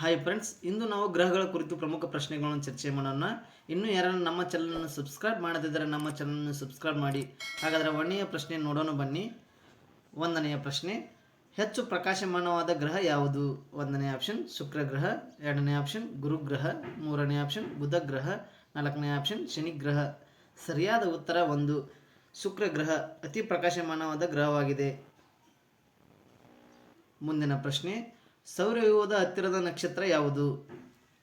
Hi friends ಇಂದು ನಾವು ಗ್ರಹಗಳ ಕುರಿತು ಪ್ರಮುಖ ಪ್ರಶ್ನೆಗಳನ್ನು ಚರ್ಚೆ ಮಾಡೋಣ. ಇನ್ನೂ ಯಾರನ್ನು ನಮ್ಮ ಚಾನಲನ್ನು ಸಬ್ಸ್ಕ್ರೈಬ್ ಮಾಡದಿದ್ದರೆ ನಮ್ಮ ಚಾನಲನ್ನು ಸಬ್ಸ್ಕ್ರೈಬ್ ಮಾಡಿ. ಹಾಗಾದರೆ ಒಂದನೆಯ ಪ್ರಶ್ನೆ ನೋಡೋಣ ಬನ್ನಿ. ಒಂದನೆಯ ಪ್ರಶ್ನೆ, ಹೆಚ್ಚು ಪ್ರಕಾಶಮಾನವಾದ ಗ್ರಹ ಯಾವುದು? ಒಂದನೇ ಆಪ್ಷನ್ ಶುಕ್ರ ಗ್ರಹ ಎರಡನೇ ಆಪ್ಷನ್ ಗುರುಗ್ರಹ ಮೂರನೇ ಆಪ್ಷನ್ ಬುಧ ಗ್ರಹ ನಾಲ್ಕನೇ ಆಪ್ಷನ್ ಶನಿ ಗ್ರಹ. ಸರಿಯಾದ ಉತ್ತರ ಒಂದು. ಶುಕ್ರ ಗ್ರಹ ಅತಿ ಪ್ರಕಾಶಮಾನವಾದ ಗ್ರಹವಾಗಿದೆ. ಮುಂದಿನ ಪ್ರಶ್ನೆ ಸೌರವ್ಯೂಹದ ಹತ್ತಿರದ ನಕ್ಷತ್ರ ಯಾವುದು?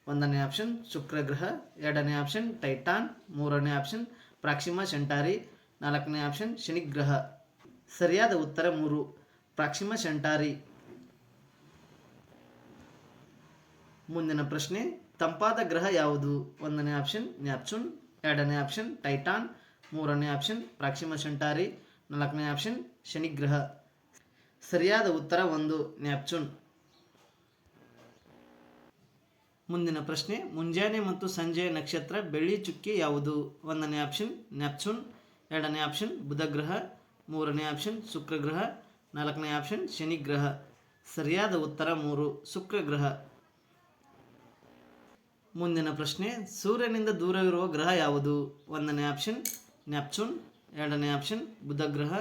ಒಂದನೇ ಆಪ್ಷನ್ ಶುಕ್ರಗ್ರಹ ಎರಡನೇ ಆಪ್ಷನ್ ಟೈಟಾನ್. ಮೂರನೇ ಆಪ್ಷನ್ ಪ್ರಾಕ್ಸಿಮಾ ಸೆಂಟಾರಿ ನಾಲ್ಕನೇ ಆಪ್ಷನ್ ಶನಿಗ್ರಹ. ಸರಿಯಾದ ಉತ್ತರ ಮೂರು. ಪ್ರಾಕ್ಸಿಮಾ ಸೆಂಟಾರಿ ಮುಂದಿನ ಪ್ರಶ್ನೆ, ತಂಪಾದ ಗ್ರಹ ಯಾವುದು? ಒಂದನೇ ಆಪ್ಷನ್ ನ್ಯಾಪ್ಚೂನ್. ಎರಡನೇ ಆಪ್ಷನ್ ಟೈಟಾನ್. ಮೂರನೇ ಆಪ್ಷನ್ ಪ್ರಾಕ್ಸಿಮಾ ಸೆಂಟಾರಿ ನಾಲ್ಕನೇ ಆಪ್ಷನ್ ಶನಿಗ್ರಹ. ಸರಿಯಾದ ಉತ್ತರ ಒಂದು, ನ್ಯಾಪ್ಚೂನ್. ಮುಂದಿನ ಪ್ರಶ್ನೆ, ಮುಂಜಾನೆ ಮತ್ತು ಸಂಜೆಯ ನಕ್ಷತ್ರ ಬೆಳ್ಳಿ ಚುಕ್ಕಿ ಯಾವುದು? ಒಂದನೇ ಆಪ್ಷನ್ ನ್ಯಾಪ್ಚೂನ್ ಎರಡನೇ ಆಪ್ಷನ್ ಬುಧಗ್ರಹ, ಮೂರನೇ ಆಪ್ಷನ್ ಶುಕ್ರಗ್ರಹ, ನಾಲ್ಕನೇ ಆಪ್ಷನ್ ಶನಿಗ್ರಹ. ಸರಿಯಾದ ಉತ್ತರ ಮೂರು, ಶುಕ್ರಗ್ರಹ. ಮುಂದಿನ ಪ್ರಶ್ನೆ, ಸೂರ್ಯನಿಂದ ದೂರವಿರುವ ಗ್ರಹ ಯಾವುದು? ಒಂದನೇ ಆಪ್ಷನ್ ನ್ಯಾಪ್ಚೂನ್ ಎರಡನೇ ಆಪ್ಷನ್ ಬುಧಗ್ರಹ,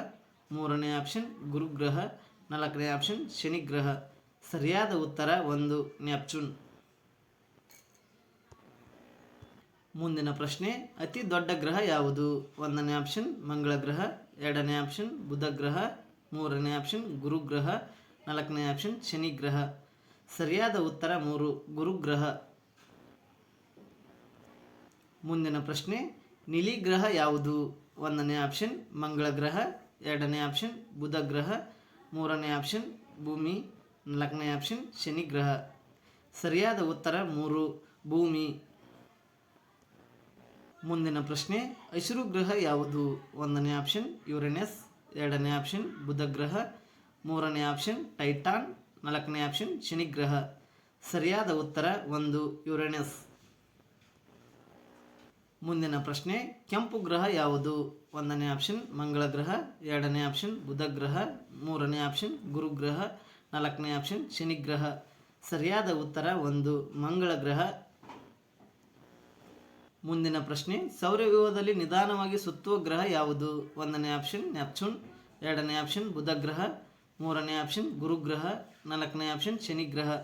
ಮೂರನೇ ಆಪ್ಷನ್ ಗುರುಗ್ರಹ, ನಾಲ್ಕನೇ ಆಪ್ಷನ್ ಶನಿಗ್ರಹ. ಸರಿಯಾದ ಉತ್ತರ ಒಂದು ನ್ಯಾಪ್ಚೂನ್ ಮುಂದಿನ ಪ್ರಶ್ನೆ, ಅತಿ ದೊಡ್ಡ ಗ್ರಹ ಯಾವುದು? ಒಂದನೇ ಆಪ್ಷನ್, ಮಂಗಳ ಗ್ರಹ, ಎರಡನೇ ಆಪ್ಷನ್, ಬುಧ ಗ್ರಹ, ಮೂರನೇ ಆಪ್ಷನ್ ಗುರುಗ್ರಹ ನಾಲ್ಕನೇ ಆಪ್ಷನ್, ಶನಿ ಗ್ರಹ. ಸರಿಯಾದ ಉತ್ತರ ಮೂರು ಗುರುಗ್ರಹ ಮುಂದಿನ ಪ್ರಶ್ನೆ, ನೀಲಿ ಗ್ರಹ ಯಾವುದು? ಒಂದನೇ ಆಪ್ಷನ್, ಮಂಗಳ ಗ್ರಹ, ಎರಡನೇ ಆಪ್ಷನ್, ಬುಧ ಗ್ರಹ, ಮೂರನೇ ಆಪ್ಷನ್, ಭೂಮಿ, ನಾಲ್ಕನೇ ಆಪ್ಷನ್, ಶನಿ ಗ್ರಹ. ಸರಿಯಾದ ಉತ್ತರ ಮೂರು, ಭೂಮಿ. ಮುಂದಿನ ಪ್ರಶ್ನೆ ಹಸಿರು ಗ್ರಹ ಯಾವುದು? ಒಂದನೇ ಆಪ್ಷನ್ ಯುರೇನಸ್, ಎರಡನೇ ಆಪ್ಷನ್ ಬುಧ ಗ್ರಹ, ಮೂರನೇ ಆಪ್ಷನ್ ಟೈಟಾನ್, ನಾಲ್ಕನೇ ಆಪ್ಷನ್ ಶನಿಗ್ರಹ ಸರಿಯಾದ ಉತ್ತರ ಒಂದು, ಯುರೇನಸ್. ಮುಂದಿನ ಪ್ರಶ್ನೆ, ಕೆಂಪು ಗ್ರಹ ಯಾವುದು? ಒಂದನೇ ಆಪ್ಷನ್ ಮಂಗಳ ಗ್ರಹ, ಎರಡನೇ ಆಪ್ಷನ್ ಬುಧ ಗ್ರಹ, ಮೂರನೇ ಆಪ್ಷನ್ ಗುರುಗ್ರಹ ನಾಲ್ಕನೇ ಆಪ್ಷನ್ ಶನಿಗ್ರಹ ಸರಿಯಾದ ಉತ್ತರ ಒಂದು, ಮಂಗಳ ಗ್ರಹ ಮುಂದಿನ ಪ್ರಶ್ನೆ, ಸೌರವ್ಯೂಹದಲ್ಲಿ ನಿಧಾನವಾಗಿ ಸುತ್ತುವ ಗ್ರಹ ಯಾವುದು? ಒಂದನೇ ಆಪ್ಷನ್, ನ್ಯಾಪ್ಚೂನ್, ಎರಡನೇ ಆಪ್ಷನ್ ಬುಧ ಗ್ರಹ ಮೂರನೇ ಆಪ್ಷನ್, ಗುರುಗ್ರಹ, ನಾಲ್ಕನೇ ಆಪ್ಷನ್, ಶನಿಗ್ರಹ.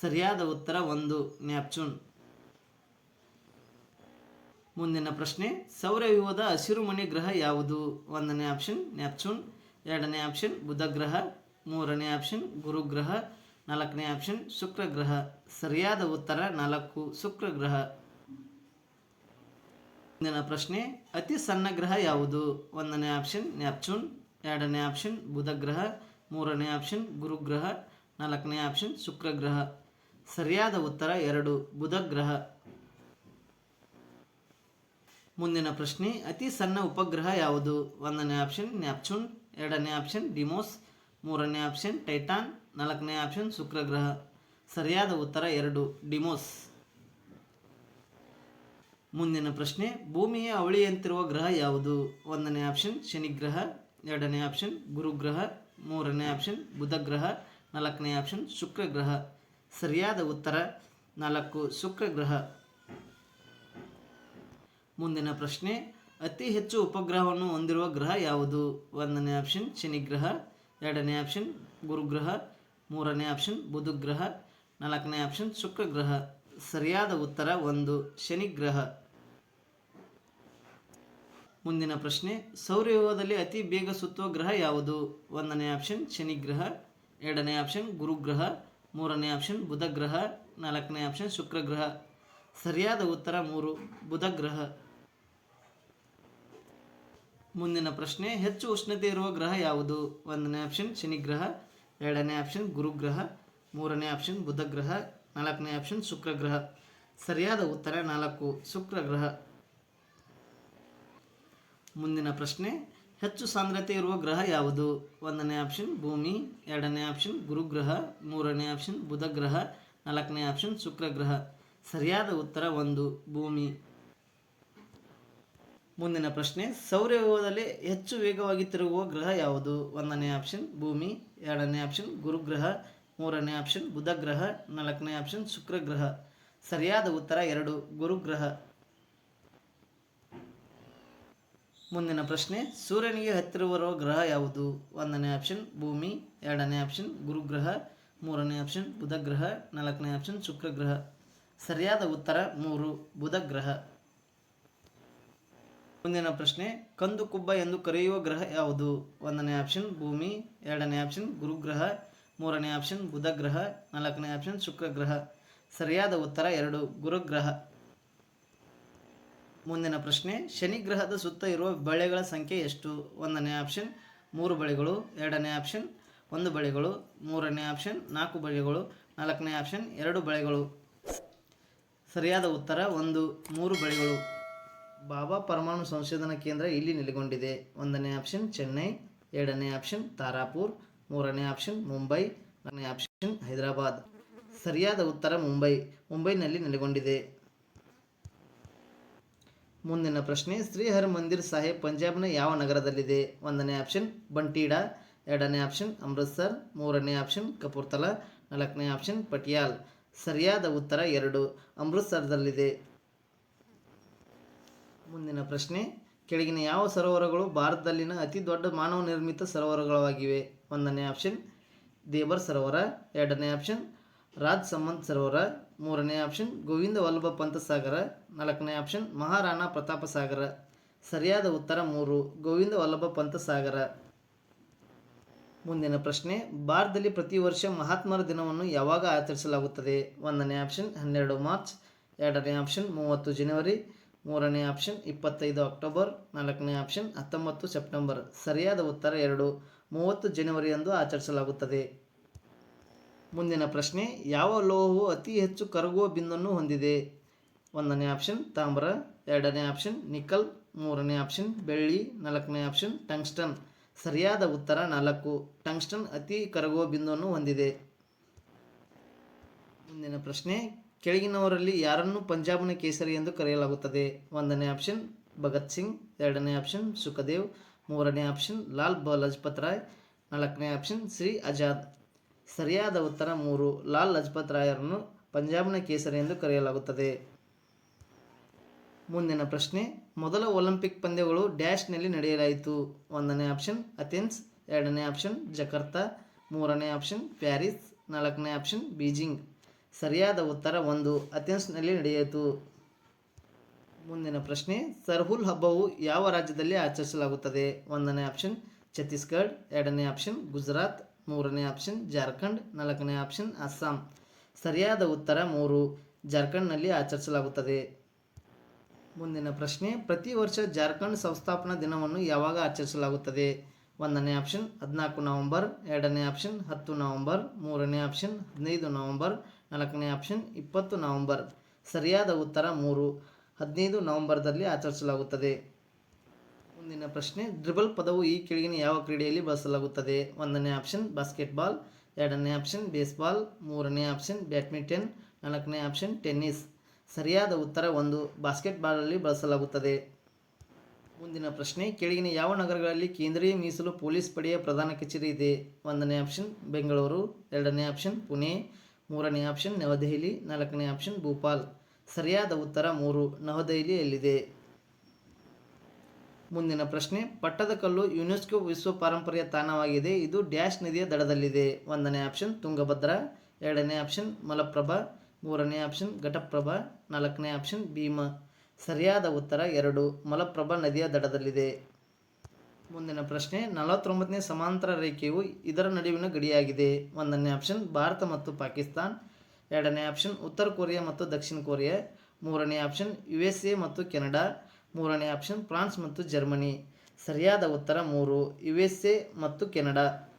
ಸರಿಯಾದ ಉತ್ತರ ಒಂದು, ನ್ಯಾಪ್ಚೂನ್. ಮುಂದಿನ ಪ್ರಶ್ನೆ, ಸೌರವ್ಯೂಹದ ಹಸಿರುಮಣಿ ಗ್ರಹ ಯಾವುದು? ಒಂದನೇ ಆಪ್ಷನ್, ನ್ಯಾಪ್ಚೂನ್, ಎರಡನೇ ಆಪ್ಷನ್ ಬುಧ ಗ್ರಹ ಮೂರನೇ ಆಪ್ಷನ್, ಗುರುಗ್ರಹ, ನಾಲ್ಕನೇ ಆಪ್ಷನ್, ಶುಕ್ರಗ್ರಹ. ಸರಿಯಾದ ಉತ್ತರ ನಾಲ್ಕು ಶುಕ್ರ ಗ್ರಹ ಮುಂದಿನ ಪ್ರಶ್ನೆ, ಅತಿ ಸಣ್ಣ ಗ್ರಹ ಯಾವುದು? ಒಂದನೇ ಆಪ್ಷನ್ ನ್ಯಾಪ್ಚೂನ್ ಎರಡನೇ ಆಪ್ಷನ್ ಬುಧ ಗ್ರಹ ಮೂರನೇ ಆಪ್ಷನ್ ಗುರುಗ್ರಹ. ನಾಲ್ಕನೇ ಆಪ್ಷನ್ ಶುಕ್ರಗ್ರಹ. ಸರಿಯಾದ ಉತ್ತರ ಎರಡು ಬುಧ ಗ್ರಹ ಮುಂದಿನ ಪ್ರಶ್ನೆ, ಅತಿ ಸಣ್ಣ ಉಪಗ್ರಹ ಯಾವುದು? ಒಂದನೇ ಆಪ್ಷನ್ ನ್ಯಾಪ್ಚೂನ್ ಎರಡನೇ ಆಪ್ಷನ್ ಡಿಮೋಸ್. ಮೂರನೇ ಆಪ್ಷನ್ ಟೈಟಾನ್. ನಾಲ್ಕನೇ ಆಪ್ಷನ್ ಶುಕ್ರಗ್ರಹ. ಸರಿಯಾದ ಉತ್ತರ ಎರಡು, ಡಿಮೋಸ್. ಮುಂದಿನ ಪ್ರಶ್ನೆ, ಭೂಮಿಯ ಅವಳಿಯಂತಿರುವ ಗ್ರಹ ಯಾವುದು? ಒಂದನೇ ಆಪ್ಷನ್ ಶನಿಗ್ರಹ ಎರಡನೇ ಆಪ್ಷನ್ ಗುರುಗ್ರಹ ಮೂರನೇ ಆಪ್ಷನ್ ಬುಧಗ್ರಹ ನಾಲ್ಕನೇ ಆಪ್ಷನ್ ಶುಕ್ರಗ್ರಹ ಸರಿಯಾದ ಉತ್ತರ, ನಾಲ್ಕು, ಶುಕ್ರ ಗ್ರಹ. ಮುಂದಿನ ಪ್ರಶ್ನೆ, ಅತಿ ಹೆಚ್ಚು ಉಪಗ್ರಹವನ್ನು ಹೊಂದಿರುವ ಗ್ರಹ ಯಾವುದು? ಒಂದನೇ ಆಪ್ಷನ್ ಶನಿಗ್ರಹ ಎರಡನೇ ಆಪ್ಷನ್ ಗುರುಗ್ರಹ ಮೂರನೇ ಆಪ್ಷನ್ ಬುಧಗ್ರಹ ನಾಲ್ಕನೇ ಆಪ್ಷನ್ ಶುಕ್ರ ಗ್ರಹ. ಸರಿಯಾದ ಉತ್ತರ ಒಂದು ಶನಿಗ್ರಹ. ಮುಂದಿನ ಪ್ರಶ್ನೆ ಸೌರವ್ಯೂಹದಲ್ಲಿ ಅತಿ ಬೇಗ ಸುತ್ತುವ ಗ್ರಹ ಯಾವುದು? ಒಂದನೇ ಆಪ್ಷನ್, ಶನಿಗ್ರಹ, ಎರಡನೇ ಆಪ್ಷನ್, ಗುರುಗ್ರಹ, ಮೂರನೇ ಆಪ್ಷನ್ ಬುಧ ಗ್ರಹ ನಾಲ್ಕನೇ ಆಪ್ಷನ್, ಶುಕ್ರಗ್ರಹ. ಸರಿಯಾದ ಉತ್ತರ ಮೂರು ಬುಧ ಗ್ರಹ ಮುಂದಿನ ಪ್ರಶ್ನೆ, ಹೆಚ್ಚು ಉಷ್ಣತೆ ಇರುವ ಗ್ರಹ ಯಾವುದು? ಒಂದನೇ ಆಪ್ಷನ್, ಶನಿಗ್ರಹ, ಎರಡನೇ ಆಪ್ಷನ್, ಗುರುಗ್ರಹ, ಮೂರನೇ ಆಪ್ಷನ್ ಬುಧ ಗ್ರಹ ನಾಲ್ಕನೇ ಆಪ್ಷನ್ ಶುಕ್ರಗ್ರಹ ಸರಿಯಾದ ಉತ್ತರ ನಾಲ್ಕು ಶುಕ್ರಗ್ರಹ ಮುಂದಿನ ಪ್ರಶ್ನೆ, ಹೆಚ್ಚು ಸಾಂದ್ರತೆ ಇರುವ ಗ್ರಹ ಯಾವುದು? ಒಂದನೇ ಆಪ್ಷನ್ ಭೂಮಿ, ಎರಡನೇ ಆಪ್ಷನ್ ಗುರುಗ್ರಹ, ಮೂರನೇ ಆಪ್ಷನ್ ಬುಧಗ್ರಹ, ನಾಲ್ಕನೇ ಆಪ್ಷನ್ ಶುಕ್ರಗ್ರಹ ಸರಿಯಾದ ಉತ್ತರ ಒಂದು, ಭೂಮಿ. ಮುಂದಿನ ಪ್ರಶ್ನೆ ಸೌರವ್ಯೂಹದಲ್ಲಿ ಹೆಚ್ಚು ವೇಗವಾಗಿ ತಿರುಗುವ ಗ್ರಹ ಯಾವುದು? ಒಂದನೇ ಆಪ್ಷನ್ ಭೂಮಿ, ಎರಡನೇ ಆಪ್ಷನ್ ಗುರುಗ್ರಹ ಮೂರನೇ ಆಪ್ಷನ್ ಬುಧ ಗ್ರಹ, ನಾಲ್ಕನೇ ಆಪ್ಷನ್ ಶುಕ್ರಗ್ರಹ ಸರಿಯಾದ ಉತ್ತರ ಎರಡು ಗುರುಗ್ರಹ ಮುಂದಿನ ಪ್ರಶ್ನೆ, ಸೂರ್ಯನಿಗೆ ಹತ್ತಿರ ಬರುವ ಗ್ರಹ ಯಾವುದು? ಒಂದನೇ ಆಪ್ಷನ್ ಭೂಮಿ, ಎರಡನೇ ಆಪ್ಷನ್ ಗುರುಗ್ರಹ ಮೂರನೇ ಆಪ್ಷನ್ ಬುಧ ಗ್ರಹ, ನಾಲ್ಕನೇ ಆಪ್ಷನ್ ಶುಕ್ರಗ್ರಹ ಸರಿಯಾದ ಉತ್ತರ ಮೂರು, ಬುಧ ಗ್ರಹ. ಮುಂದಿನ ಪ್ರಶ್ನೆ, ಕಂದು ಕುಬ್ಬ ಎಂದು ಕರೆಯುವ ಗ್ರಹ ಯಾವುದು? ಒಂದನೇ ಆಪ್ಷನ್ ಭೂಮಿ, ಎರಡನೇ ಆಪ್ಷನ್ ಗುರುಗ್ರಹ ಮೂರನೇ ಆಪ್ಷನ್ ಬುಧ ಗ್ರಹ ನಾಲ್ಕನೇ ಆಪ್ಷನ್ ಶುಕ್ರಗ್ರಹ. ಸರಿಯಾದ ಉತ್ತರ ಎರಡು, ಗುರುಗ್ರಹ. ಮುಂದಿನ ಪ್ರಶ್ನೆ ಶನಿ ಗ್ರಹದ ಸುತ್ತ ಇರುವ ಬಳೆಗಳ ಸಂಖ್ಯೆ ಎಷ್ಟು? ಒಂದನೇ ಆಪ್ಷನ್ ಮೂರು ಬಳೆಗಳು ಎರಡನೇ ಆಪ್ಷನ್ ಒಂದು ಬಳೆಗಳು ಮೂರನೇ ಆಪ್ಷನ್ ನಾಲ್ಕು ಬಳೆಗಳು ನಾಲ್ಕನೇ ಆಪ್ಷನ್ ಎರಡು ಬಳೆಗಳು ಸರಿಯಾದ ಉತ್ತರ ಒಂದು, ಮೂರು ಬಳೆಗಳು ಬಾಬಾ ಪರಮಾಣು ಸಂಶೋಧನಾ ಕೇಂದ್ರ ಇಲ್ಲಿ ನೆಲೆಗೊಂಡಿದೆ? ಒಂದನೇ ಆಪ್ಷನ್ ಚೆನ್ನೈ. ಎರಡನೇ ಆಪ್ಷನ್ ತಾರಾಪುರ್. ಮೂರನೇ ಆಪ್ಷನ್ ಮುಂಬೈ. ನಾಲ್ಕನೇ ಆಪ್ಷನ್ ಹೈದರಾಬಾದ್. ಸರಿಯಾದ ಉತ್ತರ ಮುಂಬೈ. ಮುಂಬೈನಲ್ಲಿ ನೆಲೆಗೊಂಡಿದೆ. ಮುಂದಿನ ಪ್ರಶ್ನೆ ಶ್ರೀ ಹರಿಮಂದಿರ್ ಸಾಹೇಬ್ ಪಂಜಾಬ್ನ ಯಾವ ನಗರದಲ್ಲಿದೆ? ಒಂದನೇ ಆಪ್ಷನ್ ಬಂಟೀಡಾ. ಎರಡನೇ ಆಪ್ಷನ್ ಅಮೃತ್ಸರ್. ಮೂರನೇ ಆಪ್ಷನ್ ಕಪೂರ್ತಲಾ. ನಾಲ್ಕನೇ ಆಪ್ಷನ್ ಪಟಿಯಾಲ್. ಸರಿಯಾದ ಉತ್ತರ ಎರಡು, ಅಮೃತ್ಸರದಲ್ಲಿದೆ. ಮುಂದಿನ ಪ್ರಶ್ನೆ, ಕೆಳಗಿನ ಯಾವ ಸರೋವರಗಳು ಭಾರತದಲ್ಲಿನ ಅತಿ ದೊಡ್ಡ ಮಾನವ ನಿರ್ಮಿತ ಸರೋವರಗಳಾಗಿವೆ? ಒಂದನೇ ಆಪ್ಷನ್ ದೇವರ್ ಸರೋವರ. ಎರಡನೇ ಆಪ್ಷನ್ ರಾಜ್ ಸಮಂತ್ ಸರೋವರ. ಮೂರನೇ ಆಪ್ಷನ್ ಗೋವಿಂದ ವಲ್ಲಭ ಪಂತ ಸಾಗರ. ನಾಲ್ಕನೇ ಆಪ್ಷನ್ ಮಹಾರಾಣಾ ಪ್ರತಾಪ ಸಾಗರ. ಸರಿಯಾದ ಉತ್ತರ ಮೂರು, ಗೋವಿಂದ ವಲ್ಲಭ ಪಂತ ಸಾಗರ. ಮುಂದಿನ ಪ್ರಶ್ನೆ, ಭಾರತದಲ್ಲಿ ಪ್ರತಿ ವರ್ಷ ಮಹಾತ್ಮರ ದಿನವನ್ನು ಯಾವಾಗ ಆಚರಿಸಲಾಗುತ್ತದೆ? ಒಂದನೇ ಆಪ್ಷನ್ ಹನ್ನೆರಡು ಮಾರ್ಚ್. ಎರಡನೇ ಆಪ್ಷನ್ ಮೂವತ್ತು ಜನವರಿ. ಮೂರನೇ ಆಪ್ಷನ್ ಇಪ್ಪತ್ತೈದು ಅಕ್ಟೋಬರ್ ನಾಲ್ಕನೇ ಆಪ್ಷನ್ ಹತ್ತೊಂಬತ್ತು ಸೆಪ್ಟೆಂಬರ್ ಸರಿಯಾದ ಉತ್ತರ ಎರಡು. ಮೂವತ್ತು ಜನವರಿಯಂದು ಆಚರಿಸಲಾಗುತ್ತದೆ. ಮುಂದಿನ ಪ್ರಶ್ನೆ, ಯಾವ ಲೋಹವು ಅತಿ ಹೆಚ್ಚು ಕರಗುವ ಬಿಂದನ್ನು ಹೊಂದಿದೆ? ಒಂದನೇ ಆಪ್ಷನ್ ತಾಮ್ರ. ಎರಡನೇ ಆಪ್ಷನ್ ನಿಕಲ್. ಮೂರನೇ ಆಪ್ಷನ್ ಬೆಳ್ಳಿ. ನಾಲ್ಕನೇ ಆಪ್ಷನ್ ಟಂಗ್ಸ್ಟನ್. ಸರಿಯಾದ ಉತ್ತರ ನಾಲ್ಕು. ಟಂಗ್ಸ್ಟನ್ ಅತಿ ಕರಗುವ ಬಿಂದುವನ್ನು ಹೊಂದಿದೆ. ಮುಂದಿನ ಪ್ರಶ್ನೆ ಕೆಳಗಿನವರಲ್ಲಿ ಯಾರನ್ನು ಪಂಜಾಬ್ನ ಕೇಸರಿ ಎಂದು ಕರೆಯಲಾಗುತ್ತದೆ? ಒಂದನೇ ಆಪ್ಷನ್, ಭಗತ್ ಸಿಂಗ್. ಎರಡನೇ ಆಪ್ಷನ್, ಸುಖದೇವ್. ಮೂರನೇ ಆಪ್ಷನ್, ಲಾಲ್ ಲಜಪತ್ ರಾಯ್. ನಾಲ್ಕನೇ ಆಪ್ಷನ್, ಶ್ರೀ ಆಜಾದ್. ಸರಿಯಾದ ಉತ್ತರ ಮೂರು. ಲಾಲ್ ಲಜಪತ್ ರಾಯರನ್ನು ಪಂಜಾಬ್ನ ಕೇಸರಿ ಎಂದು ಕರೆಯಲಾಗುತ್ತದೆ. ಮುಂದಿನ ಪ್ರಶ್ನೆ, ಮೊದಲ ಒಲಿಂಪಿಕ್ ಪಂದ್ಯಗಳು ಡ್ಯಾಶ್ನಲ್ಲಿ ನಡೆಯಲಾಯಿತು. ಒಂದನೇ ಆಪ್ಷನ್, ಅಥೆನ್ಸ್. ಎರಡನೇ ಆಪ್ಷನ್, ಜಕರ್ತಾ. ಮೂರನೇ ಆಪ್ಷನ್, ಪ್ಯಾರಿಸ್. ನಾಲ್ಕನೇ ಆಪ್ಷನ್, ಬೀಜಿಂಗ್. ಸರಿಯಾದ ಉತ್ತರ ಒಂದು ಅಥೆನ್ಸ್ನಲ್ಲಿ ನಡೆಯಿತು. ಮುಂದಿನ ಪ್ರಶ್ನೆ ಸರ್ಹುಲ್ ಹಬ್ಬವು ಯಾವ ರಾಜ್ಯದಲ್ಲಿ ಆಚರಿಸಲಾಗುತ್ತದೆ? ಒಂದನೇ ಆಪ್ಷನ್, ಛತ್ತೀಸ್ಗಢ, ಎರಡನೇ ಆಪ್ಷನ್, ಗುಜರಾತ್, ಮೂರನೇ ಆಪ್ಷನ್, ಜಾರ್ಖಂಡ್, ನಾಲ್ಕನೇ ಆಪ್ಷನ್, ಅಸ್ಸಾಂ. ಸರಿಯಾದ ಉತ್ತರ ಮೂರು, ಜಾರ್ಖಂಡ್ನಲ್ಲಿ ಆಚರಿಸಲಾಗುತ್ತದೆ. ಮುಂದಿನ ಪ್ರಶ್ನೆ, ಪ್ರತಿ ವರ್ಷ ಜಾರ್ಖಂಡ್ ಸಂಸ್ಥಾಪನಾ ದಿನವನ್ನು ಯಾವಾಗ ಆಚರಿಸಲಾಗುತ್ತದೆ? ಒಂದನೇ ಆಪ್ಷನ್, ಹದಿನಾಲ್ಕು ನವಂಬರ್, ಎರಡನೇ ಆಪ್ಷನ್, ಹತ್ತು ನವಂಬರ್, ಮೂರನೇ ಆಪ್ಷನ್, ಹದಿನೈದು ನವಂಬರ್ ನಾಲ್ಕನೇ ಆಪ್ಷನ್, ಇಪ್ಪತ್ತು ನವಂಬರ್. ಸರಿಯಾದ ಉತ್ತರ ಮೂರು. ಹದಿನೈದು ನವಂಬರ್ದಲ್ಲಿ ಆಚರಿಸಲಾಗುತ್ತದೆ. ಮುಂದಿನ ಪ್ರಶ್ನೆ, ಡ್ರಿಬಲ್ ಪದವು ಈ ಕೆಳಗಿನ ಯಾವ ಕ್ರೀಡೆಯಲ್ಲಿ ಬಳಸಲಾಗುತ್ತದೆ? ಒಂದನೇ ಆಪ್ಷನ್, ಬಾಸ್ಕೆಟ್ಬಾಲ್. ಎರಡನೇ ಆಪ್ಷನ್, ಬೇಸ್ಬಾಲ್. ಮೂರನೇ ಆಪ್ಷನ್, ಬ್ಯಾಡ್ಮಿಂಟನ್. ನಾಲ್ಕನೇ ಆಪ್ಷನ್, ಟೆನ್ನಿಸ್. ಸರಿಯಾದ ಉತ್ತರ ಒಂದು, ಬಾಸ್ಕೆಟ್ಬಾಲಲ್ಲಿ ಬಳಸಲಾಗುತ್ತದೆ. ಮುಂದಿನ ಪ್ರಶ್ನೆ, ಕೆಳಗಿನ ಯಾವ ನಗರಗಳಲ್ಲಿ ಕೇಂದ್ರೀಯ ಮೀಸಲು ಪೊಲೀಸ್ ಪಡೆಯ ಪ್ರಧಾನ ಕಚೇರಿ ಇದೆ? ಒಂದನೇ ಆಪ್ಷನ್, ಬೆಂಗಳೂರು. ಎರಡನೇ ಆಪ್ಷನ್, ಪುಣೆ. ಮೂರನೇ ಆಪ್ಷನ್ ನವದೆಹಲಿ. ನಾಲ್ಕನೇ ಆಪ್ಷನ್ ಭೋಪಾಲ್. ಸರಿಯಾದ ಉತ್ತರ ಮೂರು ನವದೆಹಲಿಯಲ್ಲಿದೆ ಮುಂದಿನ ಪ್ರಶ್ನೆ ಪಟ್ಟದಕಲ್ಲು ಯುನೆಸ್ಕೋ ವಿಶ್ವ ಪಾರಂಪರ್ಯ ತಾಣವಾಗಿದೆ. ಇದು ಡ್ಯಾಶ್ ನದಿಯ ದಡದಲ್ಲಿದೆ. ಒಂದನೇ ಆಪ್ಷನ್ ತುಂಗಭದ್ರಾ. ಎರಡನೇ ಆಪ್ಷನ್ ಮಲಪ್ರಭಾ. ಮೂರನೇ ಆಪ್ಷನ್ ಘಟಪ್ರಭಾ. ನಾಲ್ಕನೇ ಆಪ್ಷನ್ ಭೀಮ. ಸರಿಯಾದ ಉತ್ತರ ಎರಡು, ಮಲಪ್ರಭಾ ನದಿಯ ದಡದಲ್ಲಿದೆ. ಮುಂದಿನ ಪ್ರಶ್ನೆ, ನಲವತ್ತೊಂಬತ್ತನೇ ಸಮಾಂತರ ರೇಖೆಯು ಇದರ ನಡುವಿನ ಗಡಿಯಾಗಿದೆ. ಒಂದನೇ ಆಪ್ಷನ್, ಭಾರತ ಮತ್ತು ಪಾಕಿಸ್ತಾನ್. ಎರಡನೇ ಆಪ್ಷನ್, ಉತ್ತರ ಕೊರಿಯಾ ಮತ್ತು ದಕ್ಷಿಣ ಕೊರಿಯಾ. ಮೂರನೇ ಆಪ್ಷನ್ ಯು ಎಸ್ ಎ ಮತ್ತು ಕೆನಡಾ. ಮೂರನೇ ಆಪ್ಷನ್, ಫ್ರಾನ್ಸ್ ಮತ್ತು ಜರ್ಮನಿ. ಸರಿಯಾದ ಉತ್ತರ ಮೂರು ಯು ಎಸ್ ಎ ಮತ್ತು ಕೆನಡಾ.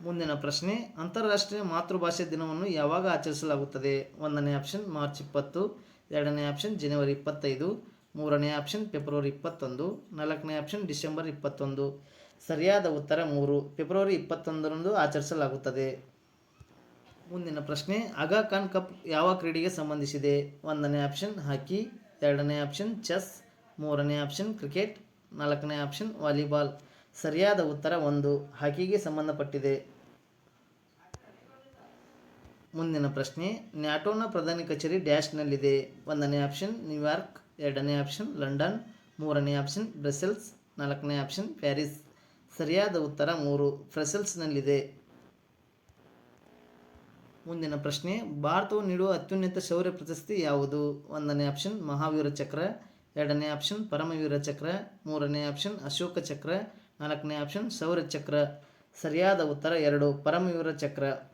ಮುಂದಿನ ಪ್ರಶ್ನೆ, ಅಂತಾರಾಷ್ಟ್ರೀಯ ಮಾತೃಭಾಷೆ ದಿನವನ್ನು ಯಾವಾಗ ಆಚರಿಸಲಾಗುತ್ತದೆ? ಒಂದನೇ ಆಪ್ಷನ್, ಮಾರ್ಚ್ ಇಪ್ಪತ್ತು. ಎರಡನೇ ಆಪ್ಷನ್, ಜನವರಿ ಇಪ್ಪತ್ತೈದು. ಮೂರನೇ ಆಪ್ಷನ್ ಫೆಬ್ರವರಿ ಇಪ್ಪತ್ತೊಂದು. ನಾಲ್ಕನೇ ಆಪ್ಷನ್ ಡಿಸೆಂಬರ್ ಇಪ್ಪತ್ತೊಂದು. ಸರಿಯಾದ ಉತ್ತರ ಮೂರು. ಫೆಬ್ರವರಿ ಇಪ್ಪತ್ತೊಂದರಂದು ಆಚರಿಸಲಾಗುತ್ತದೆ. ಮುಂದಿನ ಪ್ರಶ್ನೆ ಆಗಾ ಖಾನ್ ಕಪ್ ಯಾವ ಕ್ರೀಡೆಗೆ ಸಂಬಂಧಿಸಿದೆ? ಒಂದನೇ ಆಪ್ಷನ್ ಹಾಕಿ. ಎರಡನೇ ಆಪ್ಷನ್ ಚೆಸ್. ಮೂರನೇ ಆಪ್ಷನ್ ಕ್ರಿಕೆಟ್. ನಾಲ್ಕನೇ ಆಪ್ಷನ್ ವಾಲಿಬಾಲ್. ಸರಿಯಾದ ಉತ್ತರ ಒಂದು. ಹಾಕಿಗೆ ಸಂಬಂಧಪಟ್ಟಿದೆ. ಮುಂದಿನ ಪ್ರಶ್ನೆ, ನ್ಯಾಟೋನ ಪ್ರಧಾನಿ ಕಚೇರಿ ಡ್ಯಾಶ್ನಲ್ಲಿದೆ. ಒಂದನೇ ಆಪ್ಷನ್ ನ್ಯೂಯಾರ್ಕ್. ಎರಡನೇ ಆಪ್ಷನ್ ಲಂಡನ್. ಮೂರನೇ ಆಪ್ಷನ್ ಬ್ರಸೆಲ್ಸ್. ನಾಲ್ಕನೇ ಆಪ್ಷನ್ ಪ್ಯಾರಿಸ್. ಸರಿಯಾದ ಉತ್ತರ ಮೂರು, ಬ್ರಸೆಲ್ಸ್ನಲ್ಲಿದೆ. ಮುಂದಿನ ಪ್ರಶ್ನೆ, ಭಾರತವು ನೀಡುವ ಅತ್ಯುನ್ನತ ಶೌರ್ಯ ಪ್ರಶಸ್ತಿ ಯಾವುದು? ಒಂದನೇ ಆಪ್ಷನ್ ಮಹಾವೀರ ಚಕ್ರ. ಎರಡನೇ ಆಪ್ಷನ್ ಪರಮವೀರ ಚಕ್ರ. ಮೂರನೇ ಆಪ್ಷನ್ ಅಶೋಕ ಚಕ್ರ. ನಾಲ್ಕನೇ ಆಪ್ಷನ್ ಶೌರ್ಯ ಚಕ್ರ ಸರಿಯಾದ ಉತ್ತರ ಎರಡು, ಪರಮವೀರ ಚಕ್ರ.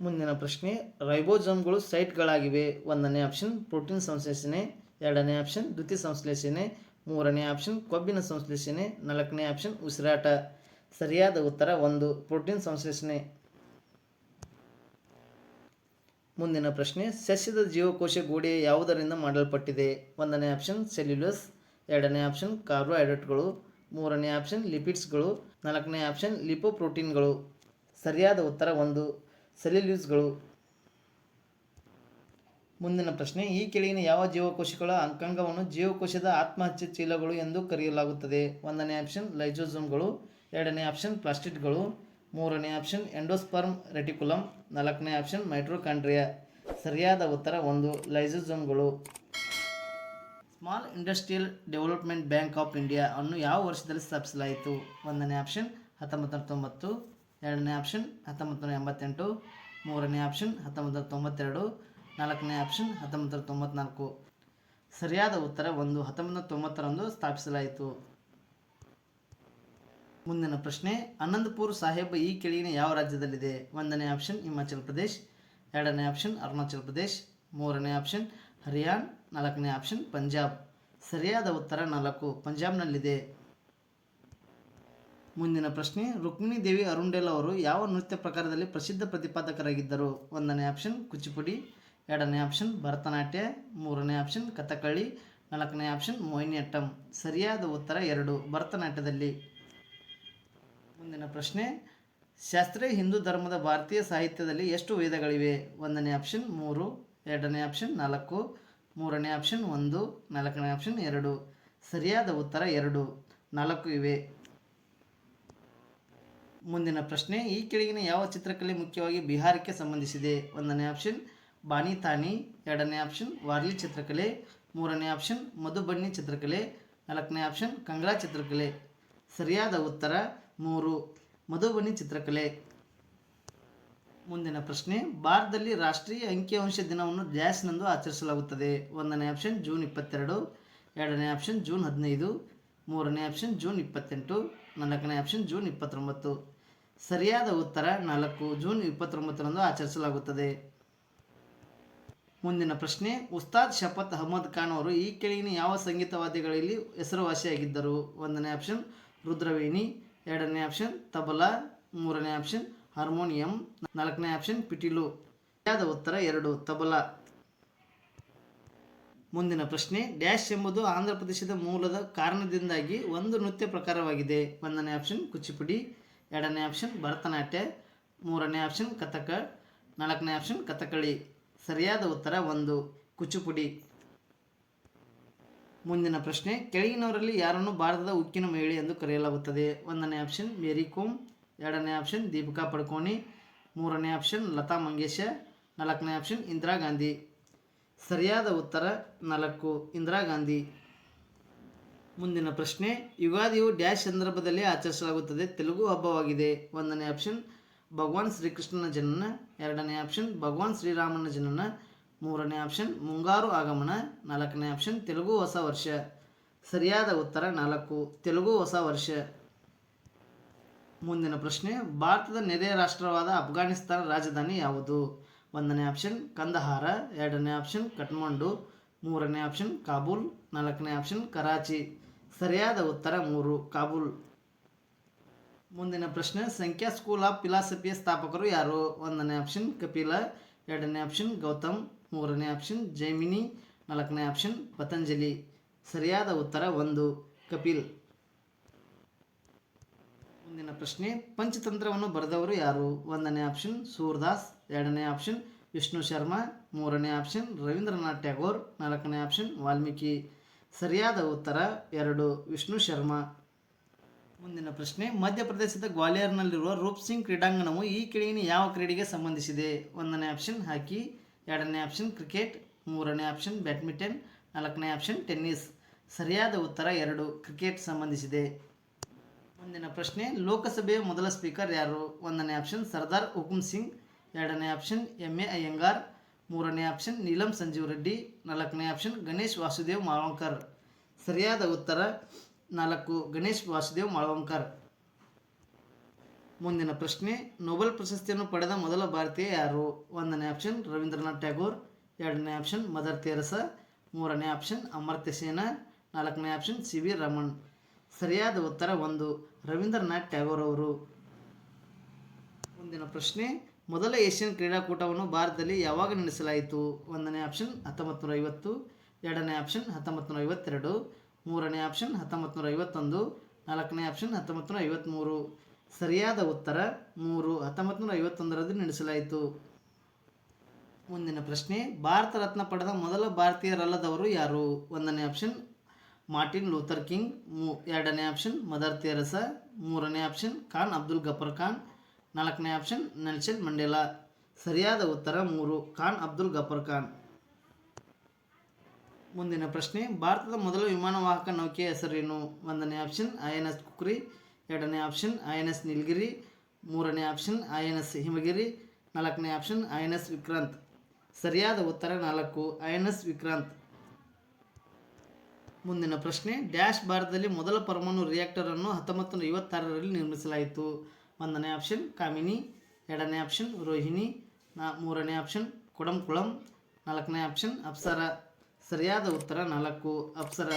ಮುಂದಿನ ಪ್ರಶ್ನೆ ರೈಬೋಜಮ್ಗಳು ಸೈಟ್ಗಳಾಗಿವೆ. ಒಂದನೇ ಆಪ್ಷನ್, ಪ್ರೋಟೀನ್ ಸಂಶ್ಲೇಷಣೆ. ಎರಡನೇ ಆಪ್ಷನ್ ದ್ಯುತಿ ಸಂಶ್ಲೇಷಣೆ. ಮೂರನೇ ಆಪ್ಷನ್, ಕೊಬ್ಬಿನ ಸಂಶ್ಲೇಷಣೆ. ನಾಲ್ಕನೇ ಆಪ್ಷನ್, ಉಸಿರಾಟ. ಸರಿಯಾದ ಉತ್ತರ ಒಂದು, ಪ್ರೋಟೀನ್ ಸಂಶ್ಲೇಷಣೆ. ಮುಂದಿನ ಪ್ರಶ್ನೆ, ಸಸ್ಯದ ಜೀವಕೋಶ ಗೋಡೆ ಯಾವುದರಿಂದ ಮಾಡಲ್ಪಟ್ಟಿದೆ? ಒಂದನೇ ಆಪ್ಷನ್, ಸೆಲ್ಯುಲಸ್. ಎರಡನೇ ಆಪ್ಷನ್, ಕಾರ್ಬೋಹೈಡ್ರೇಟ್ಗಳು. ಮೂರನೇ ಆಪ್ಷನ್, ಲಿಪಿಡ್ಸ್ಗಳು. ನಾಲ್ಕನೇ ಆಪ್ಷನ್, ಲಿಪೋಪ್ರೋಟೀನ್ಗಳು. ಸರಿಯಾದ ಉತ್ತರ ಒಂದು ಸೆಲ್ಯುಲ್ಯೂಸ್ಗಳು ಮುಂದಿನ ಪ್ರಶ್ನೆ, ಈ ಕೆಳಗಿನ ಯಾವ ಜೀವಕೋಶಗಳ ಅಂಗಾಂಗವನ್ನು ಜೀವಕೋಶದ ಆತ್ಮಹತ್ಯೆ ಚೀಲಗಳು ಎಂದು ಕರೆಯಲಾಗುತ್ತದೆ? ಒಂದನೇ ಆಪ್ಷನ್ ಲೈಜೋಸೋಮ್ಗಳು ಎರಡನೇ ಆಪ್ಷನ್ ಪ್ಲಾಸ್ಟಿಕ್ಗಳು ಮೂರನೇ ಆಪ್ಷನ್, ಎಂಡೋಸ್ಪರ್ಮ್ ರೆಟಿಕುಲಮ್. ನಾಲ್ಕನೇ ಆಪ್ಷನ್ ಮೈಟ್ರೋಕಾಂಡ್ರಿಯಾ ಸರಿಯಾದ ಉತ್ತರ ಒಂದು ಲೈಜೋಸೋಮ್ಗಳು small industrial development bank of India ಅನ್ನು ಯಾವ ವರ್ಷದಲ್ಲಿ ಸ್ಥಾಪಿಸಲಾಯಿತು? ಒಂದನೇ ಆಪ್ಷನ್, ಹತ್ತೊಂಬತ್ತು ತೊಂಬತ್ತು ಎರಡನೇ ಆಪ್ಷನ್ ಹತ್ತೊಂಬತ್ತು ನೂರ ಎಂಬತ್ತೆಂಟು, ಮೂರನೇ ಆಪ್ಷನ್ ಹತ್ತೊಂಬತ್ತು ನೂರ ತೊಂಬತ್ತೆರಡು, ನಾಲ್ಕನೇ ಆಪ್ಷನ್ ಹತ್ತೊಂಬತ್ತು ನೂರ ತೊಂಬತ್ನಾಲ್ಕು. ಸರಿಯಾದ ಉತ್ತರ ಒಂದು ಹತ್ತೊಂಬತ್ತು ನೂರ ತೊಂಬತ್ತರಂದು ಸ್ಥಾಪಿಸಲಾಯಿತು. ಮುಂದಿನ ಪ್ರಶ್ನೆ ಅನಂದಪುರ್ ಸಾಹೇಬ್ ಈ ಕೆಳಗಿನ ಯಾವ ರಾಜ್ಯದಲ್ಲಿದೆ? ಒಂದನೇ ಆಪ್ಷನ್ ಹಿಮಾಚಲ್ ಪ್ರದೇಶ್, ಎರಡನೇ ಆಪ್ಷನ್ ಅರುಣಾಚಲ್ ಪ್ರದೇಶ್, ಮೂರನೇ ಆಪ್ಷನ್ ಹರಿಯಾಣ, ನಾಲ್ಕನೇ ಆಪ್ಷನ್ ಪಂಜಾಬ್. ಸರಿಯಾದ ಉತ್ತರ ನಾಲ್ಕು, ಪಂಜಾಬ್ನಲ್ಲಿದೆ. ಮುಂದಿನ ಪ್ರಶ್ನೆ, ರುಕ್ಮಿಣಿ ದೇವಿ ಅರುಂಡೇಲ್ ಅವರು ಯಾವ ನೃತ್ಯ ಪ್ರಕಾರದಲ್ಲಿ ಪ್ರಸಿದ್ಧ ಪ್ರತಿಪಾದಕರಾಗಿದ್ದರು? ಒಂದನೇ ಆಪ್ಷನ್ ಕುಚಿಪುಡಿ, ಎರಡನೇ ಆಪ್ಷನ್ ಭರತನಾಟ್ಯ, ಮೂರನೇ ಆಪ್ಷನ್ ಕಥಕಳಿ ನಾಲ್ಕನೇ ಆಪ್ಷನ್ ಮೋಹಿನಿಯಟ್ಟಂ. ಸರಿಯಾದ ಉತ್ತರ ಎರಡು, ಭರತನಾಟ್ಯದಲ್ಲಿ. ಮುಂದಿನ ಪ್ರಶ್ನೆ, ಶಾಸ್ತ್ರೀಯ ಹಿಂದೂ ಧರ್ಮದ ಭಾರತೀಯ ಸಾಹಿತ್ಯದಲ್ಲಿ ಎಷ್ಟು ವೇದಗಳಿವೆ? ಒಂದನೇ ಆಪ್ಷನ್ ಮೂರು, ಎರಡನೇ ಆಪ್ಷನ್ ನಾಲ್ಕು, ಮೂರನೇ ಆಪ್ಷನ್ ಒಂದು, ನಾಲ್ಕನೇ ಆಪ್ಷನ್ ಎರಡು. ಸರಿಯಾದ ಉತ್ತರ ಎರಡು, ನಾಲ್ಕು ಇವೆ. ಮುಂದಿನ ಪ್ರಶ್ನೆ, ಈ ಕೆಳಗಿನ ಯಾವ ಚಿತ್ರಕಲೆ ಮುಖ್ಯವಾಗಿ ಬಿಹಾರಕ್ಕೆ ಸಂಬಂಧಿಸಿದೆ? ಒಂದನೇ ಆಪ್ಷನ್ ಬಾನಿ ತಾಣಿ. ಎರಡನೇ ಆಪ್ಷನ್, ವಾರ್ಲಿ ಚಿತ್ರಕಲೆ. ಮೂರನೇ ಆಪ್ಷನ್ ಮಧುಬಣ್ಣಿ ಚಿತ್ರಕಲೆ. ನಾಲ್ಕನೇ ಆಪ್ಷನ್, ಕಂಗ್ರಾ ಚಿತ್ರಕಲೆ. ಸರಿಯಾದ ಉತ್ತರ, ಮೂರು. ಮಧುಬನಿ ಚಿತ್ರಕಲೆ. ಮುಂದಿನ ಪ್ರಶ್ನೆ, ಭಾರತದಲ್ಲಿ ರಾಷ್ಟ್ರೀಯ ಅಂಕಿಅಂಶ ದಿನವನ್ನು ಡ್ಯಾಶ್ನಂದು ಆಚರಿಸಲಾಗುತ್ತದೆ. ಒಂದನೇ ಆಪ್ಷನ್, ಜೂನ್ ಇಪ್ಪತ್ತೆರಡು. ಎರಡನೇ ಆಪ್ಷನ್, ಜೂನ್ ಹದಿನೈದು. ಮೂರನೇ ಆಪ್ಷನ್, ಜೂನ್ ಇಪ್ಪತ್ತೆಂಟು. ನಾಲ್ಕನೇ ಆಪ್ಷನ್, ಜೂನ್ ಇಪ್ಪತ್ತೊಂಬತ್ತು. ಸರಿಯಾದ ಉತ್ತರ ನಾಲ್ಕು ಜೂನ್ ಇಪ್ಪತ್ತೊಂಬತ್ತರಂದು ಆಚರಿಸಲಾಗುತ್ತದೆ. ಮುಂದಿನ ಪ್ರಶ್ನೆ, ಉಸ್ತಾದ್ ಶಪತ್ ಅಹಮದ್ ಖಾನ್ ಅವರು ಈ ಕೆಳಗಿನ ಯಾವ ಸಂಗೀತವಾದ್ಯಗಳಲ್ಲಿ ಹೆಸರುವಾಸಿಯಾಗಿದ್ದರು? ಒಂದನೇ ಆಪ್ಷನ್, ರುದ್ರವೇಣಿ. ಎರಡನೇ ಆಪ್ಷನ್, ತಬಲಾ. ಮೂರನೇ ಆಪ್ಷನ್, ಹಾರ್ಮೋನಿಯಂ. ನಾಲ್ಕನೇ ಆಪ್ಷನ್, ಪಿಟೀಲು. ಸರಿಯಾದ ಉತ್ತರ ಎರಡು, ತಬಲಾ. ಮುಂದಿನ ಪ್ರಶ್ನೆ, ಡ್ಯಾಶ್ ಎಂಬುದು ಆಂಧ್ರ ಪ್ರದೇಶದ ಮೂಲದ ಕಾರಣದಿಂದಾಗಿ ಒಂದು ನೃತ್ಯ ಪ್ರಕಾರವಾಗಿದೆ. ಒಂದನೇ ಆಪ್ಷನ್, ಕುಚಿಪುಡಿ. ಎರಡನೇ ಆಪ್ಷನ್ ಭರತನಾಟ್ಯ, ಮೂರನೇ ಆಪ್ಷನ್ ಕಥಕ, ನಾಲ್ಕನೇ ಆಪ್ಷನ್ ಕಥಕಳಿ. ಸರಿಯಾದ ಉತ್ತರ ಒಂದು, ಕುಚುಪುಡಿ. ಮುಂದಿನ ಪ್ರಶ್ನೆ, ಕೆಳಗಿನವರಲ್ಲಿ ಯಾರನ್ನು ಭಾರತದ ಉಕ್ಕಿನ ಮಹಿಳೆ ಎಂದು ಕರೆಯಲಾಗುತ್ತದೆ? ಒಂದನೇ ಆಪ್ಷನ್ ಮೇರಿ ಕೋಮ್ ಎರಡನೇ ಆಪ್ಷನ್ ದೀಪಿಕಾ ಪಡ್ಕೋಣಿ. ಮೂರನೇ ಆಪ್ಷನ್ ಲತಾ ಮಂಗೇಶ ನಾಲ್ಕನೇ ಆಪ್ಷನ್ ಇಂದಿರಾ ಗಾಂಧಿ. ಸರಿಯಾದ ಉತ್ತರ ನಾಲ್ಕು, ಇಂದಿರಾ ಗಾಂಧಿ. ಮುಂದಿನ ಪ್ರಶ್ನೆ. ಯುಗಾದಿಯು ಡ್ಯಾಶ್ ಸಂದರ್ಭದಲ್ಲಿ ಆಚರಿಸಲಾಗುತ್ತದೆ. ತೆಲುಗು ಹಬ್ಬವಾಗಿದೆ. ಒಂದನೇ ಆಪ್ಷನ್, ಭಗವಾನ್ ಶ್ರೀಕೃಷ್ಣನ ಜನನ. ಎರಡನೇ ಆಪ್ಷನ್, ಭಗವಾನ್ ಶ್ರೀರಾಮನ ಜನನ. ಮೂರನೇ ಆಪ್ಷನ್, ಮುಂಗಾರು ಆಗಮನ. ನಾಲ್ಕನೇ ಆಪ್ಷನ್, ತೆಲುಗು ಹೊಸ ವರ್ಷ. ಸರಿಯಾದ ಉತ್ತರ ನಾಲ್ಕು. ತೆಲುಗು ಹೊಸ ವರ್ಷ. ಮುಂದಿನ ಪ್ರಶ್ನೆ, ಭಾರತದ ನೆರೆಯ ರಾಷ್ಟ್ರವಾದ ಅಫ್ಘಾನಿಸ್ತಾನ ರಾಜಧಾನಿ ಯಾವುದು? ಒಂದನೇ ಆಪ್ಷನ್, ಕಂದಹಾರ. ಎರಡನೇ ಆಪ್ಷನ್, ಕಠ್ಮಂಡು. ಮೂರನೇ ಆಪ್ಷನ್, ಕಾಬೂಲ್. ನಾಲ್ಕನೇ ಆಪ್ಷನ್, ಕರಾಚಿ. ಸರಿಯಾದ ಉತ್ತರ ಮೂರು. ಕಾಬೂಲ್. ಮುಂದಿನ ಪ್ರಶ್ನೆ, ಸಂಖ್ಯಾ ಸ್ಕೂಲ್ ಆಫ್ ಫಿಲಾಸಫಿಯ ಸ್ಥಾಪಕರು ಯಾರು? ಒಂದನೇ ಆಪ್ಷನ್ ಕಪಿಲ. ಎರಡನೇ ಆಪ್ಷನ್ ಗೌತಮ್. ಮೂರನೇ ಆಪ್ಷನ್ ಜೈಮಿನಿ. ನಾಲ್ಕನೇ ಆಪ್ಷನ್ ಪತಂಜಲಿ. ಸರಿಯಾದ ಉತ್ತರ ಒಂದು, ಕಪಿಲ್. ಮುಂದಿನ ಪ್ರಶ್ನೆ, ಪಂಚತಂತ್ರವನ್ನು ಬರೆದವರು ಯಾರು? ಒಂದನೇ ಆಪ್ಷನ್ ಸೂರ್ದಾಸ್. ಎರಡನೇ ಆಪ್ಷನ್ ವಿಷ್ಣು ಶರ್ಮಾ. ಮೂರನೇ ಆಪ್ಷನ್ ರವೀಂದ್ರನಾಥ್ ಟ್ಯಾಗೋರ್. ನಾಲ್ಕನೇ ಆಪ್ಷನ್ ವಾಲ್ಮೀಕಿ. ಸರಿಯಾದ ಉತ್ತರ ಎರಡು. ವಿಷ್ಣು ಶರ್ಮಾ. ಮುಂದಿನ ಪ್ರಶ್ನೆ, ಮಧ್ಯಪ್ರದೇಶದ ಗ್ವಾಲಿಯರ್ನಲ್ಲಿರುವ ರೂಪ್ ಸಿಂಗ್ ಕ್ರೀಡಾಂಗಣವು ಈ ಕೆಳಗಿನ ಯಾವ ಕ್ರೀಡೆಗೆ ಸಂಬಂಧಿಸಿದೆ? ಒಂದನೇ ಆಪ್ಷನ್ ಹಾಕಿ, ಎರಡನೇ ಆಪ್ಷನ್ ಕ್ರಿಕೆಟ್, ಮೂರನೇ ಆಪ್ಷನ್ ಬ್ಯಾಡ್ಮಿಂಟನ್, ನಾಲ್ಕನೇ ಆಪ್ಷನ್ ಟೆನ್ನಿಸ್. ಸರಿಯಾದ ಉತ್ತರ ಎರಡು, ಕ್ರಿಕೆಟ್ ಸಂಬಂಧಿಸಿದೆ. ಮುಂದಿನ ಪ್ರಶ್ನೆ, ಲೋಕಸಭೆಯ ಮೊದಲ ಸ್ಪೀಕರ್ ಯಾರು? ಒಂದನೇ ಆಪ್ಷನ್ ಸರ್ದಾರ್ ಹುಕುಮ್ ಸಿಂಗ್, ಎರಡನೇ ಆಪ್ಷನ್ ಎಂ ಎ ಅಯ್ಯಂಗಾರ್ ಮೂರನೇ ಆಪ್ಷನ್ ನೀಲಂ ಸಂಜೀವ್ ರೆಡ್ಡಿ. ನಾಲ್ಕನೇ ಆಪ್ಷನ್ ಗಣೇಶ್ ವಾಸುದೇವ್ ಮಾಳವಂಕರ್. ಸರಿಯಾದ ಉತ್ತರ, ನಾಲ್ಕು, ಗಣೇಶ್ ವಾಸುದೇವ್ ಮಾಳವಂಕರ್. ಮುಂದಿನ ಪ್ರಶ್ನೆ, ನೊಬೆಲ್ ಪ್ರಶಸ್ತಿಯನ್ನು ಪಡೆದ ಮೊದಲ ಭಾರತೀಯ ಯಾರು? ಒಂದನೇ ಆಪ್ಷನ್ ರವೀಂದ್ರನಾಥ್ ಟ್ಯಾಗೋರ್. ಎರಡನೇ ಆಪ್ಷನ್ ಮದರ್ ತೆರಸ. ಮೂರನೇ ಆಪ್ಷನ್ ಅಮರ್ತ್ಯ ಸೇನಾ. ನಾಲ್ಕನೇ ಆಪ್ಷನ್ ಸಿ ವಿ ರಮಣ್. ಸರಿಯಾದ ಉತ್ತರ ಒಂದು, ರವೀಂದ್ರನಾಥ್ ಟ್ಯಾಗೋರ್ ಅವರು. ಮುಂದಿನ ಪ್ರಶ್ನೆ ಮೊದಲ ಏಷ್ಯನ್ ಕ್ರೀಡಾಕೂಟವನ್ನು ಭಾರತದಲ್ಲಿ ಯಾವಾಗ ನಡೆಸಲಾಯಿತು? ಒಂದನೇ ಆಪ್ಷನ್ ಹತ್ತೊಂಬತ್ತು ನೂರ ಐವತ್ತು ಎರಡನೇ ಆಪ್ಷನ್ ಹತ್ತೊಂಬತ್ತು ನೂರ ಐವತ್ತೆರಡು ಮೂರನೇ ಆಪ್ಷನ್ ಹತ್ತೊಂಬತ್ತು ನೂರ ಐವತ್ತೊಂದು ನಾಲ್ಕನೇ ಆಪ್ಷನ್ ಹತ್ತೊಂಬತ್ತು ನೂರ ಐವತ್ತ್ಮೂರು ಸರಿಯಾದ ಉತ್ತರ ಮೂರು. ಹತ್ತೊಂಬತ್ತು ನೂರ ಐವತ್ತೊಂದರಲ್ಲಿ ನಡೆಸಲಾಯಿತು. ಮುಂದಿನ ಪ್ರಶ್ನೆ, ಭಾರತ ರತ್ನ ಪಡೆದ ಮೊದಲ ಭಾರತೀಯರಲ್ಲದವರು ಯಾರು? ಒಂದನೇ ಆಪ್ಷನ್ ಮಾರ್ಟಿನ್ ಲೂಥರ್ ಕಿಂಗ್, ಮೂ ಎರಡನೇ ಆಪ್ಷನ್ ಮದರ್ ತೆರಸ, ಮೂರನೇ ಆಪ್ಷನ್ ಖಾನ್ ಅಬ್ದುಲ್ ಗಫರ್ ಖಾನ್ ನಾಲ್ಕನೇ ಆಪ್ಷನ್, ನೆಲ್ಸನ್ ಮಂಡೇಲಾ. ಸರಿಯಾದ ಉತ್ತರ ಮೂರು, ಖಾನ್ ಅಬ್ದುಲ್ ಗಫರ್ ಖಾನ್. ಮುಂದಿನ ಪ್ರಶ್ನೆ, ಭಾರತದ ಮೊದಲ ವಿಮಾನವಾಹಕ ನೌಕೆಯ ಹೆಸರೇನು? ಒಂದನೇ option I N S Kukri, ಎರಡನೇ option I N S Nilgiri, ಮೂರನೇ option I N S Himgiri, ನಾಲ್ಕನೇ option I N S Vikrant. ಸರಿಯಾದ ಉತ್ತರ ನಾಲ್ಕು ಐ ಎನ್ ಎಸ್ ವಿಕ್ರಾಂತ್. ಮುಂದಿನ ಪ್ರಶ್ನೆ, ಡ್ಯಾಶ್ ಭಾರತದಲ್ಲಿ ಮೊದಲ ಪರಮಾಣು ರಿಯಾಕ್ಟರನ್ನು ಹತ್ತೊಂಬತ್ತು ನೂರ ಐವತ್ತಾರರಲ್ಲಿ ನಿರ್ಮಿಸಲಾಯಿತು. ಒಂದನೇ ಆಪ್ಷನ್ ಕಾಮಿನಿ. ಎರಡನೇ ಆಪ್ಷನ್ ರೋಹಿಣಿ. ನಾ ಮೂರನೇ ಆಪ್ಷನ್ ಕುಡಂಕುಳಂ. ನಾಲ್ಕನೇ ಆಪ್ಷನ್ ಅಪ್ಸರ. ಸರಿಯಾದ ಉತ್ತರ ನಾಲ್ಕು. ಅಪ್ಸರ.